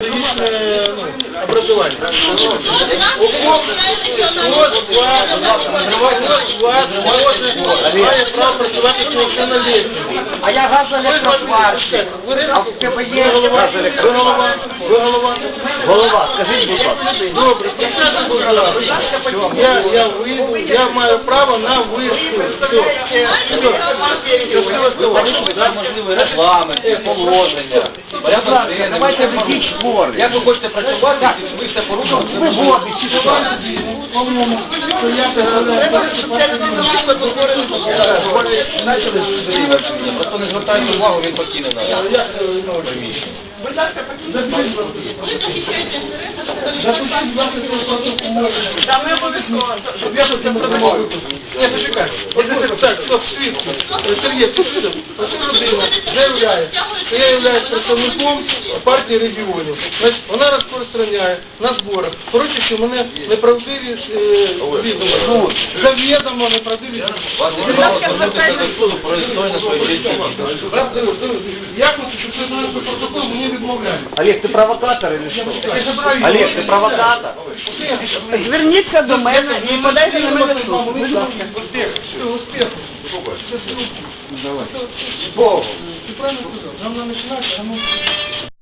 Ну, образование. А я газоелектрозварщик. А в тебе є Ви голова, ви голова, голова. Скажіть, будь ласка. Добре, прекрасно, будь ласка. Я, я вийду, я маю право на вишку. Все. Все. можливо, регламент, положення. Давайте ведіть. Як ви хочете працювати, ви все порушили? Ви годи чи що? Просто не звертайте увагу, він покине нас. приміщення. Та ми обов'язково, щоб я тут не продавав. Ні, почекай. От так, стоп, свідку. Сергій, послухайте, оця людина заявляє, що я являюсь представником партії регіонів. Значить, вона розпространяє на зборах, поручуючи мене неправдиві е, відомо. Завідомо неправдиві Вас не право звернутися до суду про історію своєї житті. Правда, Я хочу, щоб це знали, що протокол мені відмовляє. Олег, ти провокатор или що? Олег, ти провокатор? Зверніться до мене і подайте на мене суд. Давай. Ты правильно сказал? Нам надо начинать, а мы